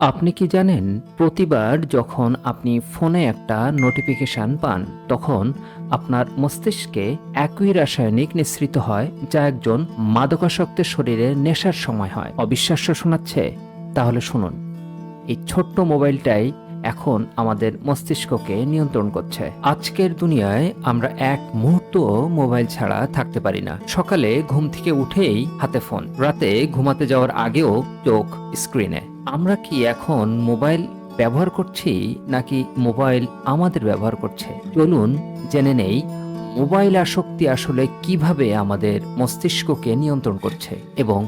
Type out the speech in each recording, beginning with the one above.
আপনি কি জানেন, প্রতিবার যখন আপনি ফোনে একটা নোটিফিকেশন পান, তখন আপনার মস্তিষ্কে একই রাসায়নিক নিঃসৃত হয়, যা একজন মাদকাসক্তের শরীরে নেশার সময় হয়। অবিশ্বাস্য শোনাচ্ছে? তাহলে শুনুন। এই ছোট্ট মোবাইলটাই এখন আমাদের মস্তিষ্ককে নিয়ন্ত্রণ করছে। আজকের দুনিয়ায় আমরা এক মুহূর্ত মোবাইল ছাড়া থাকতে পারি না। সকালে ঘুম থেকে উঠেই হাতে ফোন, রাতে ঘুমাতে যাওয়ার আগেও চোখ স্ক্রিনে। আমরা কি এখন মোবাইল ব্যবহার করছি নাকি মোবাইল আমাদের ব্যবহার করছে? চলুন জেনে নেই মোবাইল আসক্তি আসলে কীভাবে আমাদের মস্তিষ্ককে নিয়ন্ত্রণ করছে এবং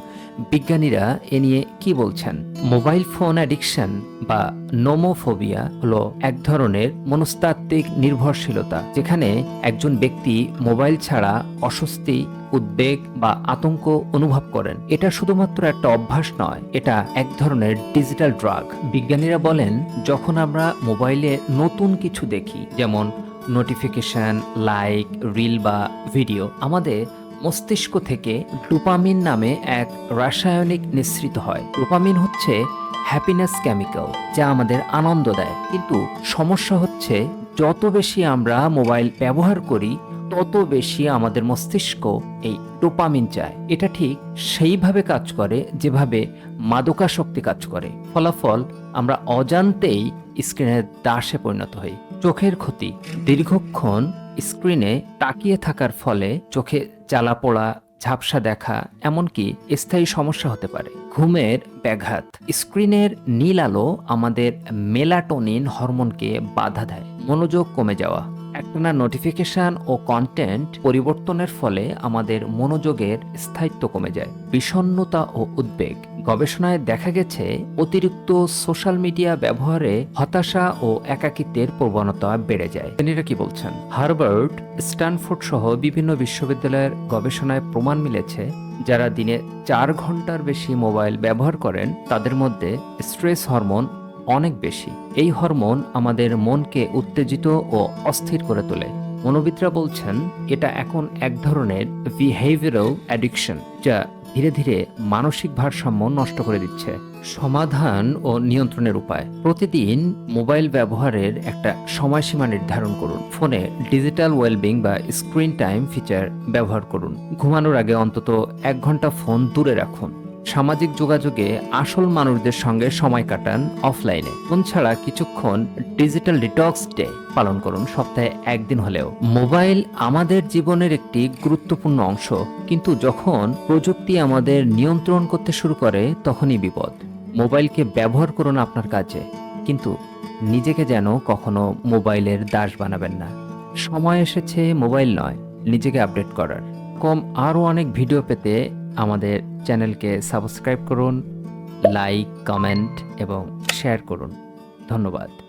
বিজ্ঞানীরা এ নিয়ে কি বলছেন? মোবাইল ফোন অ্যাডিকশন বা নোমোফোবিয়া হলো এক ধরনের মনস্তাত্ত্বিক নির্ভরশীলতা, যেখানে একজন ব্যক্তি মোবাইল ছাড়া অস্বস্তি, উদ্বেগ বা আতঙ্ক অনুভব করেন। এটা শুধুমাত্র একটা অভ্যাস নয়, এটা এক ধরনের ডিজিটাল ড্রাগ। বিজ্ঞানীরা বলেন, যখন আমরা মোবাইলে নতুন কিছু দেখি, যেমন নোটিফিকেশন লাইক রিল বা ভিডিও আমাদের মস্তিষ্ক থেকে ডোপামিন নামে এক রাসায়নিক নিঃসৃত হয়। ডোপামিন হচ্ছে হ্যাপিনেস কেমিক্যাল যা আমাদের আনন্দ দেয়। কিন্তু সমস্যা হচ্ছে, যত বেশি আমরা মোবাইল ব্যবহার করি, তত বেশি আমাদের মস্তিষ্ক এই ডোপামিন চায়। এটা ঠিক সেইভাবে কাজ করে, যেভাবে মাদকাসক্তি কাজ করে। ফলাফল আমরা অজান্তেই স্ক্রিনের দাসে পরিণত হই। চোখের ক্ষতি। দীর্ঘক্ষণ স্ক্রিনে তাকিয়ে থাকার ফলে চোখে জ্বালা পোড়া, ঝাপসা দেখা, এমনকি স্থায়ী সমস্যা হতে পারে। ঘুমের ব্যাঘাত। স্ক্রিনের নীল আলো আমাদের মেলাটোনিন হরমোনকে বাধা দেয়। মনোযোগ কমে যাওয়া। একটানা নোটিফিকেশন ও কন্টেন্ট পরিবর্তনের ফলে আমাদের মনোযোগের স্থায়িত্ব কমে যায়। বিষণ্ণতা ও উদ্বেগ। গবেষণায় দেখা গেছে অতিরিক্ত সোশ্যাল মিডিয়া ব্যবহারে হতাশা ও একাকিত্বের প্রবণতা বেড়ে যায়। এরা কি বলছেন? হার্ভার্ড স্ট্যানফোর্ড সহ বিভিন্ন বিশ্ববিদ্যালয়ের গবেষণায় প্রমাণ মিলেছে যারা দিনে চার ঘণ্টার বেশি মোবাইল ব্যবহার করেন তাদের মধ্যে স্ট্রেস হরমোন অনেক বেশি। এই হরমোন আমাদের মনকে উত্তেজিত ও অস্থির করে তোলে। মনোবিদরা বলছেন, এটা এখন এক ধরনের বিহেভিয়ারাল অ্যাডিকশন যা ধীরে ধীরে মানসিক ভারসাম্য নষ্ট করে দিচ্ছে। সমাধান ও নিয়ন্ত্রণের উপায়। প্রতিদিন মোবাইল ব্যবহারের একটা সময়সীমা নির্ধারণ করুন। ফোনে ডিজিটাল ওয়েলবিং বা স্ক্রিন টাইম ফিচার ব্যবহার করুন। ঘুমানোর আগে অন্তত এক ঘণ্টা ফোন দূরে রাখুন। সামাজিক যোগাযোগে আসল মানুষদের সঙ্গে সময় কাটান অফলাইনে ফোন ছাড়া কিছুক্ষণ ডিজিটাল ডিটক্স ডে পালন করুন সপ্তাহে একদিন হলেও। মোবাইল আমাদের জীবনের একটি গুরুত্বপূর্ণ অংশ, কিন্তু যখন প্রযুক্তি আমাদের নিয়ন্ত্রণ করতে শুরু করে, তখনই বিপদ। মোবাইলকে ব্যবহার করুন আপনার কাজে, কিন্তু নিজেকে যেন কখনো মোবাইলের দাস বানাবেন না। সময় এসেছে মোবাইল নয়, নিজেকে আপডেট করার। কম আরও অনেক ভিডিও পেতে আমাদের চ্যানেলকে সাবস্ক্রাইব করুন লাইক কমেন্ট এবং শেয়ার করুন। ধন্যবাদ।